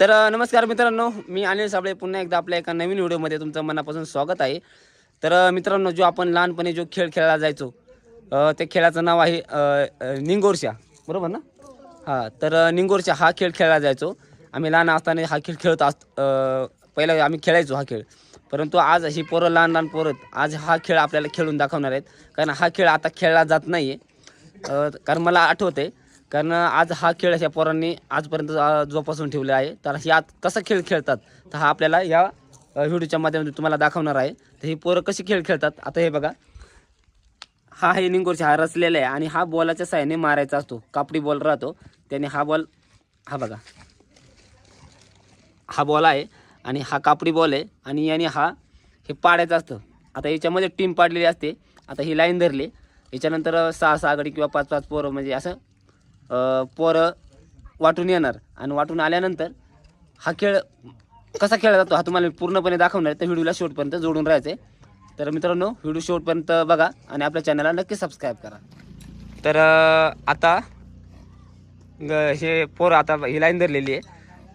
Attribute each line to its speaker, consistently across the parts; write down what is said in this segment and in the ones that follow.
Speaker 1: तर नमस्कार मित्रांनो मी अनिल साबळे. पुन्हा एकदा आपल्या एका नवीन व्हिडिओमध्ये तुमचं मनापासून स्वागत आहे. तर मित्रांनो जो आपण लहानपणी जो खेळ खेळला जायचो त्या खेळाचं नाव आहे निंगोरशा बरोबर ना? हां तर निंगोरशा हा खेळ खेळला जायचो. आम्ही लहान असताना हा खेळ खेळत असत पहिला आम्ही खेळायचो हा खेळ. परंतु आज ही पोरं लहान लहान पोरं आज हा खेळ आपल्याला खेळून दाखवणार आहेत. कारण हा खेळ आता खेळला जात नाही आहे कारण मला आठवते कारण आज हा खेळ अशा पोरांनी आजपर्यंत जोपासून ठेवला आहे. तर हे आज कसा खेळ खेळतात तर हा आपल्याला या व्हिडिओच्या माध्यमातून तुम्हाला दाखवणार आहे. तर ही पोरं कशी खेळ खेळतात आता हे बघा. हा हे निंगोरचा हा रचलेला आहे आणि हा बॉलाच्या साह्याने मारायचा असतो. कापडी बॉल राहतो त्याने हा बॉल हा बघा. हा बॉल आहे आणि हा कापडी बॉल आहे आणि याने हा हे पाडायचं असतं. आता याच्यामध्ये टीम पाडलेली असते. आता ही लाईन धरली. याच्यानंतर सहा सहा गडी किंवा पाच पाच पोरं म्हणजे असं पोरं वाटून येणार. आणि वाटून आल्यानंतर हा खेळ कसा खेळला जातो हा तुम्हाला पूर्णपणे दाखवणार आहे. तर व्हिडिओला शेवटपर्यंत जोडून राहायचं आहे तर मित्रांनो व्हिडिओ शेवटपर्यंत बघा आणि आपल्या चॅनलला नक्की सबस्क्राईब करा. तर आता हे पोरं आता ही लाईन धरलेली आहे.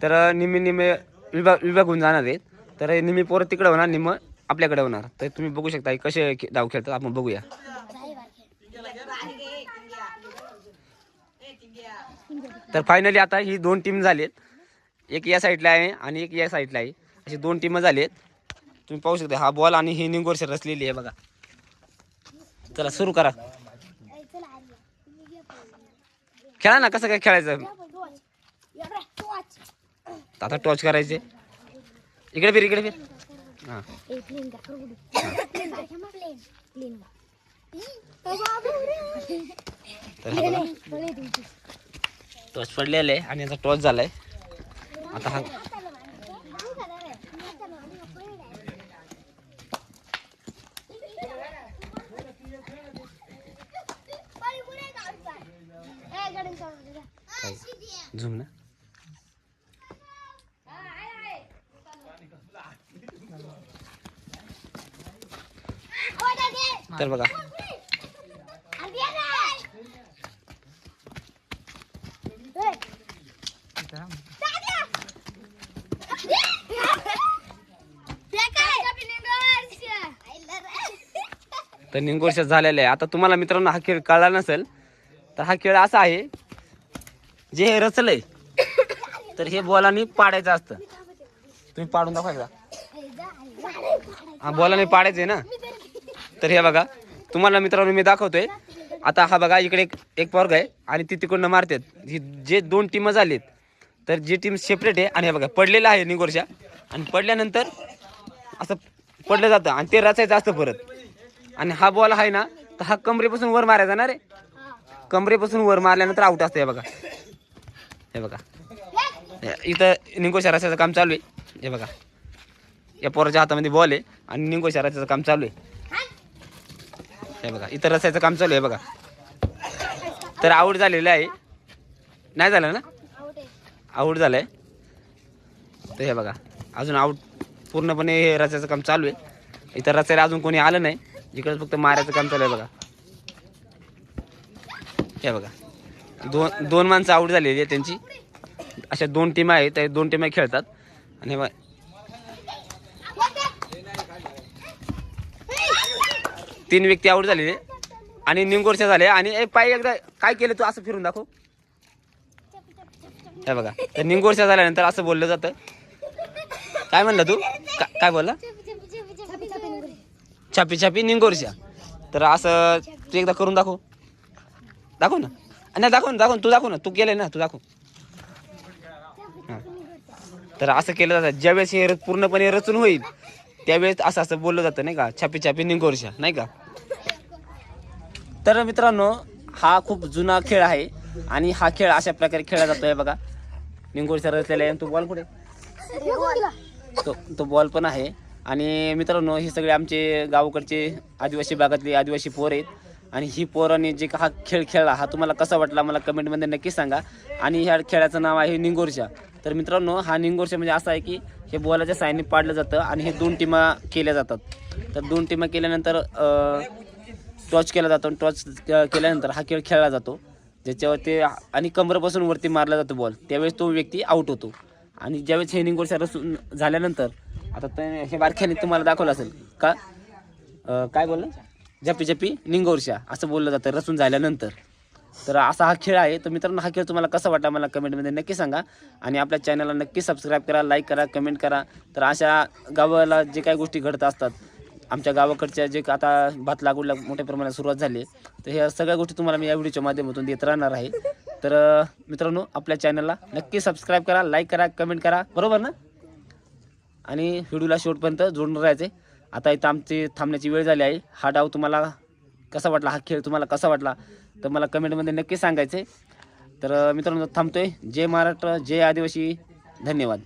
Speaker 1: तर निम्मे निम्मे विभाग विभागून जाणार आहेत. तर हे निम्मी पोरं तिकडे होणार निम्म आपल्याकडे होणार. तर तुम्ही बघू शकता हे कसे धाव खेळतात आपण बघूया. तर फायनली आता ही दोन टीम झालीत. एक या साईडला आहे आणि एक या साईडला आहे. अशी दोन टीम झाली आहेत तुम्ही पाहू शकता हा बॉल आणि ही निंगोरशी रचलेली आहे बघा. चला सुरू करा. खेळा ना कसं काय खेळायचं? आता टॉच करायचे. इकडे फिर इकडे फिर. हां. तर टॉस टॉच पडलेला आहे आणि याचा टॉस झालाय. आता हा झूम ना. तर बघा तर निंगोर्ष झालेलं आहे. आता तुम्हाला मित्रांनो हा खेळ कळला नसेल तर हा खेळ असा आहे जे हे रचलंय तर हे बॉलाने पाडायचं असतं. तुम्ही पाडून दाखवायचा हा बॉलाने पाडायचंय ना? तर हे बघा तुम्हाला मित्रांनो मी दाखवतोय. आता हा बघा इकडे एक एक पोरग आहे आणि ती तिकडनं मारतात. ही जे दोन टीम झालीत तर जी टीम सेपरेट आहे आणि हे बघा पडलेलं आहे निगोरच्या आणि पडल्यानंतर असं पडलं जातं आणि ते रचायचं असतं परत. आणि हा बॉल आहे ना तर हा कमरेपासून वर मारायचा ना रे? कमरेपासून वर मारल्यानंतर आउट असतं हे बघा. हे बघा. हे- इथं निंगो शहराचं काम चालू आहे. हे बघा. या पोराच्या हातामध्ये बॉल आहे आणि निंगो शहराचं काम चालू आहे. हे बघा. इथं रस्त्याचं काम चालू आहे बघा. तर आऊट झालेलं आहे. नाही झालं ना? आऊट आहे तर हे बघा. अजून आऊट पूर्णपणे हे रचायचं काम चालू आहे. इथं रस्त्याला अजून कोणी आलं नाही. इकडे फक्त मारायचं काम चालू आहे बघा. हे बघा. दोन दोन माणसं आऊट झालेली आहे त्यांची. अशा दोन टीम आहेत त्या दोन टीम खेळतात. आणि तीन व्यक्ती आऊट झालेले. आणि निंगोरच्या झाले. आणि ए, पाय एकदा काय केलं तू असं फिरून दाखव. हे बघा. तर निंगोरच्या झाल्यानंतर असं बोललं जातं. काय म्हणलं तू? काय बोलला? छापी छापी निंगोरच्या तर असं तू एकदा करून दाखव. दाखव ना. नाही दाखव ना दाखव ना, तू दाखव ना. तू केलंय ना तू दाखव. हां. तर असं केलं जातं. ज्यावेळेस हे पूर्णपणे रचून होईल त्यावेळेस असं असं बोललं जातं नाही का? छापी छापी निंगोरशा नाही का? तर मित्रांनो हा खूप जुना खेळ आहे आणि हा खेळ अशा प्रकारे खेळला जातो. आहे बघा. निंगोरशा रचलेला आहे. तो बॉल कुठे? तो तो बॉल पण आहे. आणि मित्रांनो हे सगळे आमचे गावाकडचे आदिवासी भागातले आदिवासी पोर आहेत. आणि ही पोरांनी जे हा खेळ खेळला हा तुम्हाला कसा वाटला मला कमेंटमध्ये नक्की सांगा. आणि ह्या खेळाचं नाव आहे निंगोरशा तर मित्रांनो हा निंगोरशा म्हणजे असा आहे की हे बॉलाच्या साईने पाडलं जातं आणि हे दोन टीमा केल्या जातात. तर दोन टीमा केल्यानंतर टॉच केला जातो टॉच केल्यानंतर हा खेळ खेळला जातो. ज्याच्यावरती आणि कमरपासून वरती मारला जातो बॉल त्यावेळेस तो व्यक्ती आऊट होतो. आणि ज्यावेळेस हे निंगोरशा रसून झाल्यानंतर आता ते- हे बारख्याने तुम्हाला दाखवलं असेल का? काय बोललं? जपी जपी निंगोरशा असं बोललं जातं रसून झाल्यानंतर. तर असा हा खेळ आहे. तर मित्रांनो हा खेळ तुम्हाला कसा वाटला मला कमेंटमध्ये नक्की सांगा. आणि आपल्या चॅनलला नक्की सबस्क्राईब करा लाईक करा कमेंट करा. तर अशा गावाला जे काही गोष्टी घडत असतात आमच्या गावाकडच्या जे आता भात लागवडला मोठ्या प्रमाणात सुरुवात झाली आहे, तर ह्या सगळ्या गोष्टी तुम्हाला मी या व्हिडिओच्या माध्यमातून देत राहणार आहे. तर मित्रांनो आपल्या चॅनलला नक्की सबस्क्राईब करा लाईक करा कमेंट करा. बरोबर ना? आणि व्हिडिओला शेवटपर्यंत जोडून राहायचे. आता इथं आमची थांबण्याची वेळ झाली आहे. हा डाव तुम्हाला कसा वाटला? हा खेळ तुम्हाला कसा वाटला? तर मला कमेंटमध्ये नक्की सांगायचे. तर मित्रांनो थांबतोय. जय महाराष्ट्र जय आदिवासी. धन्यवाद.